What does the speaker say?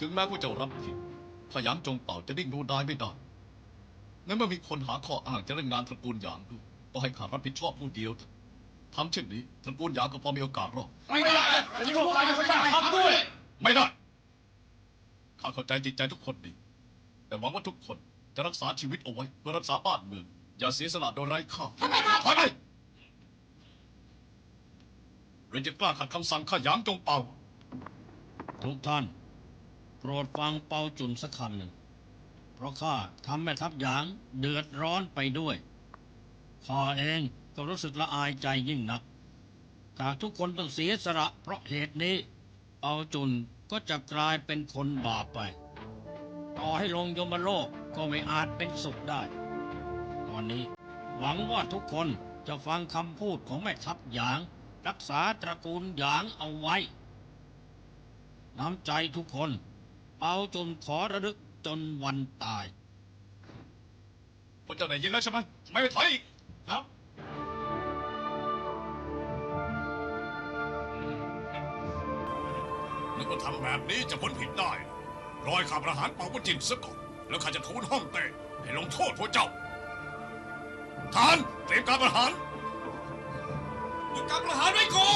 ถึงแม้ผู้เจ้ารับผิดถ้ายางจงเป่าจะนิ่งดูได้ไม่ได้ในเมื่อมีคนหาข้ออ้างจะเล่นงานตระกูลหยางด้วยก็ให้ข้ารับผิดชอบผู้เดียวทำเช่นนี้ตระกูลหยางก็พอมีโอกาสรอดไม่ได้อันนี้พวกนายไม่ได้ทำด้วยไม่ได้ข้าเข้าใจจิตใจทุกคนดี แต่หวังว่าทุกคนจะรักษาชีวิตเอาไว้เพื่อรักษาบ้านเมืองอย่าเสียสละโดยไร้ค่าถอยไปเรนจะกล้าขัดคำสั่งข้าหยางจงเป่าทุกท่าน รดฟังเปาจุนสักคำหนึ่ง เพราะข้าทำแม่ทัพหยางเดือดร้อนไปด้วยข้าเองก็รู้สึกละอายใจยิ่งนักหากทุกคนต้องเสียสละเพราะเหตุนี้ เปาจุนก็จะกลายเป็นคนบาปไป ต่อให้ลงยมโลกก็ไม่อาจเป็นสุขได้ ตอนนี้หวังว่าทุกคนจะฟังคำพูดของแม่ทัพหยาง รักษาตระกูลหยางเอาไว้ น้ำใจทุกคน เอาจนขอระลึกจนวันตายพวกเจ้าได้ยินแล้วใช่ไหมไม่ถอยอีกครับ นึกว่าทำแบบนี้จะพ้นผิดได้รอยข้าประหารเป่าวุจินซะก่อนแล้วข้าจะทูลห้องเต้ให้ลงโทษพวกเจ้าทหานเตรียมการประหารหยุดการประหารไว้ก่อนเออ